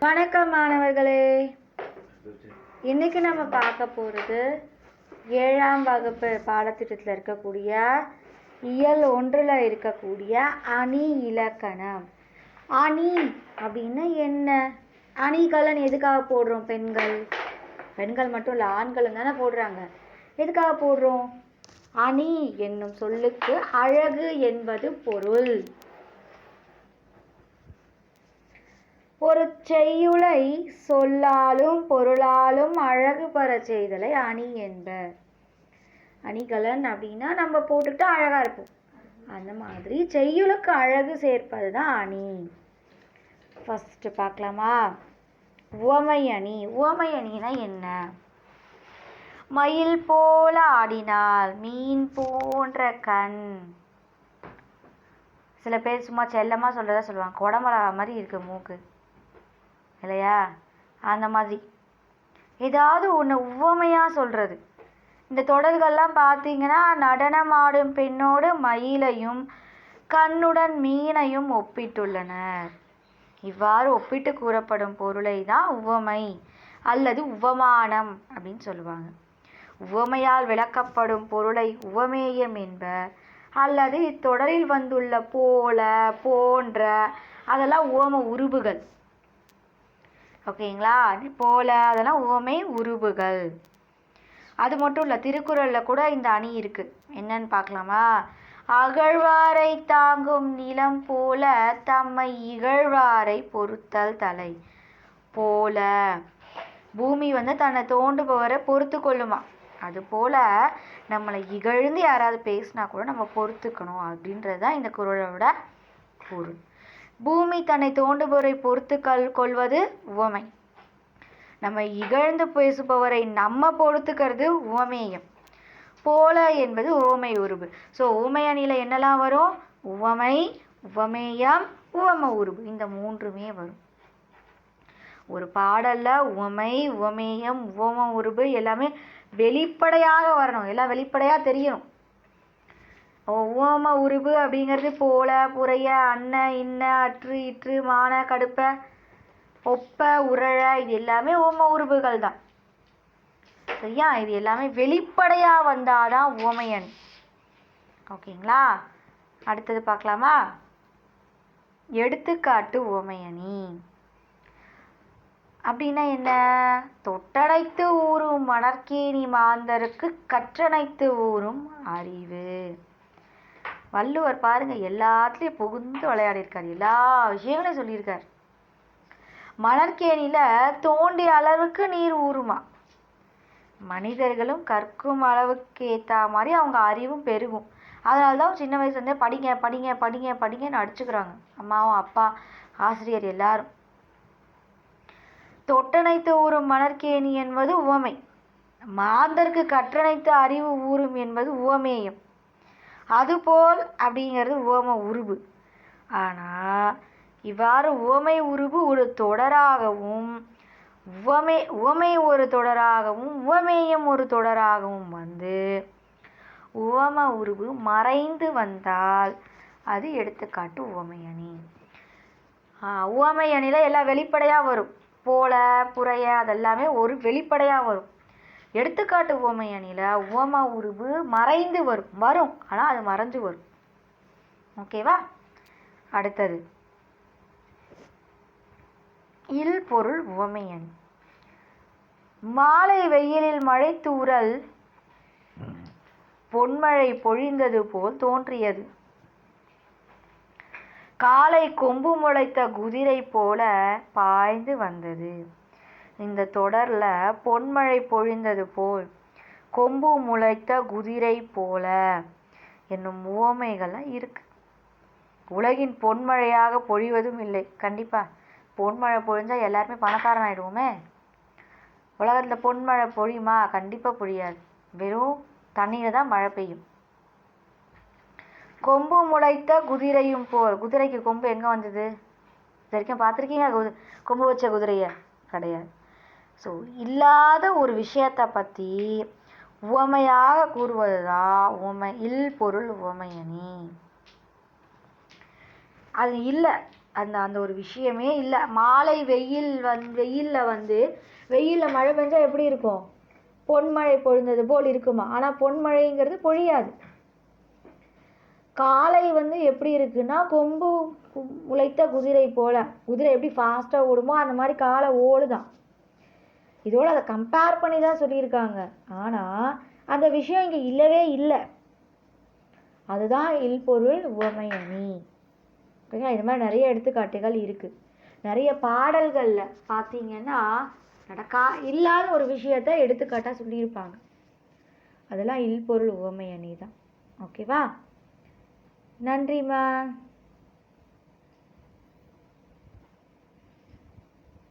வணக்கம் மாணவர்களே. இன்னைக்கு நம்ம பார்க்க போகிறது ஏழாம் வகுப்பு பாடத்திட்டத்தில் இருக்கக்கூடிய இயல் ஒன்றில் இருக்கக்கூடிய அணி இலக்கணம். அணி அப்படின்னா என்ன? அணிகலன் எதுக்காக போடுறோம் பெண்கள்? பெண்கள் மட்டும் இல்லை ஆண்களும் தானே போடுறாங்க. எதுக்காக போடுறோம்? அணி என்னும் சொல்லுக்கு அழகு என்பது பொருள். ஒரு செய்யுளை சொல்லாலும் பொருளாலும் அழகு பெறச் செய்தலை அணி என்பர். அணிகலன் அப்படின்னா நம்ம போட்டுக்கிட்டு அழகாக இருப்போம். அந்த மாதிரி செய்யுளுக்கு அழகு சேர்ப்பது தான் அணி. ஃபஸ்ட்டு பார்க்கலாமா? உவமை அணி. உவமை அணினா என்ன? மயில் போல ஆடினால் மீன் போன்ற கண். சில பேர் சும்மா செல்லமாக சொல்கிறதா சொல்லுவாங்க. குடமிளகா மாதிரி இருக்குது மூக்கு. இல்லையா? அந்த மாதிரி. ஏதாவது ஒன்று உவமையாக சொல்கிறது இந்த தொடர்கள்லாம் பார்த்தீங்கன்னா நடனமாடும் பெண்ணோடு மயிலையும் கண்ணுடன் மீனையும் ஒப்பிட்டுள்ளனர். இவ்வாறு ஒப்பிட்டு கூறப்படும் பொருளை தான் உவமை அல்லது உவமானம் அப்படின்னு சொல்லுவாங்க. உவமையால் விளக்கப்படும் பொருளை உவமேயம் என்பர் அல்லது இத்தொடரில் வந்துள்ள போல போன்ற அதெல்லாம் உவம உருபுகள். ஓகேங்களா? போல. அதெல்லாம் உவமை உருவுகள். அது மட்டும் இல்லை திருக்குறளில் கூட இந்த அணி இருக்கு. என்னன்னு பார்க்கலாமா? அகழ்வாரை தாங்கும் நிலம் போல தம்மை இகழ்வாரை பொறுத்தல் தலை போல. பூமி வந்து தன்னை தோண்டுபவரை பொறுத்து கொள்ளுமா? அது போல நம்மளை இகழ்ந்து யாராவது பேசினா கூட நம்ம பொறுத்துக்கணும் அப்படின்றது தான் இந்த குரலோட பொருள். பூமி தன்னை தோண்டுபவரை பொறுத்து கல் கொள்வது உவமை. நம்ம இகழ்ந்து பேசுபவரை நம்ம பொறுத்துக்கிறது உவமேயம். போல என்பது உவமை உருபு. ஸோ உவமை அணியில் என்னெல்லாம் வரும்? உவமை உவமேயம் உவம உருபு. இந்த மூன்றுமே வரும். ஒரு பாடலில் உவமை உவமேயம் உவம உருபு எல்லாமே வெளிப்படையாக வரணும். எல்லாம் வெளிப்படையாக தெரியணும். உவம உருபு அப்படிங்கிறது போல புறைய அன்ன இன்ன அற்று இற்று மான கடுப்ப ஒப்ப உரழ இது எல்லாமே ஓம உருபுகள் தான். சரியா இது எல்லாமே வெளிப்படையாக வந்தாதான் ஓமையன்? ஓகேங்களா? அடுத்தது பார்க்கலாமா? எடுத்துக்காட்டு ஓமையணி அப்படின்னா என்ன? தொட்டடைத்து ஊறும் மணற்கேணி மாந்தருக்கு கற்றணைத்து ஊறும் அறிவு. வள்ளுவர் பாருங்க எல்லாத்துலேயும் புகுந்து விளையாடிருக்கார் எல்லா விஷயங்களையும் சொல்லியிருக்கார். மலர்கேணியில் தோண்டிய அளவுக்கு நீர் ஊறுமா. மனிதர்களும் கற்கும் அளவுக்கு ஏற்ற மாதிரி அவங்க அறிவும் பெருகும். அதனால தான் சின்ன வயசுலேருந்தே படிங்க படிங்க படிங்க படிங்கன்னு அடிச்சுக்கிறாங்க. அம்மாவும் அப்பா ஆசிரியர் எல்லாரும். தொட்டணைத்து ஊறும் மலர்கேணி என்பது உவமை. மாந்தருக்கு கற்றணைத்து அறிவு ஊறும் என்பது உவமேயம். அதுபோல் அப்படிங்கிறது உவம உருபு ஆனால் இவ்வாறு உவமை உருபு ஒரு தொடராகவும் உவமை உவமை ஒரு தொடராகவும் உவமேயம் ஒரு தொடராகவும் வந்து உவம உருவு மறைந்து வந்தால் அது எடுத்துக்காட்டு உவமை அணி உவமை அணியில் எல்லாம் வெளிப்படையாக வரும். போல புறைய அதெல்லாமே ஒரு வெளிப்படையாக வரும். எடுத்துக்காட்டு உவமை அணியில் உவம உருவு மறைந்து வரும். வரும். ஆனால் அது மறைஞ்சு வரும். ஓகேவா அடுத்தது. இல் பொருள் உவமை அணி. மாலை வெயிலில் மழை தூறல் பொன்மழை பொழிந்தது போல் தோன்றியது. காலை கொம்பு முளைத்த குதிரை போல பாய்ந்து வந்தது. இந்த தொடரில் பொன்மழை பொழிந்தது போல் கொம்பு முளைத்த குதிரை போல என்னும் உவமைகள்லாம் இருக்கு. உலகின் பொன்மழையாக பொழிவதும் இல்லை. கண்டிப்பாக பொன்மழை பொழிஞ்சால் எல்லாருமே பணக்காரன் ஆகிடுவோமே உலகத்தில் பொன்மழை பொழியுமா? கண்டிப்பாக பொழியாது. வெறும் தண்ணியில் தான் மழை பெய்யும். கொம்பு முளைத்த குதிரையும் போல். குதிரைக்கு கொம்பு எங்கே வந்தது? இது வரைக்கும் பார்த்துருக்கீங்க கொம்பு வச்ச குதிரையை? கிடையாது. ஸோ இல்லாத ஒரு விஷயத்தை பற்றி உவமையாக கூறுவது தான் உவமை இல் பொருள் உவமையணி? அது இல்லை. அந்த அந்த ஒரு விஷயமே இல்லை. மாலை வெயில் வந் வெயிலில் வந்து வெயிலில் மழை பெஞ்சால் எப்படி இருக்கும்? பொன்மழை பொழிந்தது போல் இருக்குமா? ஆனால் பொன்மழைங்கிறது பொழியாது. காலை வந்து எப்படி இருக்குன்னா கொம்பு உழைத்த முளைத்த குதிரை போல். குதிரை எப்படி ஃபாஸ்ட்டாக ஓடுமோ அந்த மாதிரி காலை ஓடுதான். இதோடு அதை கம்பேர் பண்ணி தான் சொல்லியிருக்காங்க. ஆனால் அந்த விஷயம் இங்கே இல்லவே இல்லை. அதுதான் இல்பொருள் உவமையணி. ஓகேங்களா? இது மாதிரி நிறைய எடுத்துக்காட்டுகள் இருக்குது நிறைய பாடல்களில் பார்த்தீங்கன்னா நடக்கா இல்லாத ஒரு விஷயத்த எடுத்துக்காட்டாக சொல்லியிருப்பாங்க. அதெல்லாம் இல்பொருள் உவமையணி தான் ஓகேவா? நன்றிம்மா.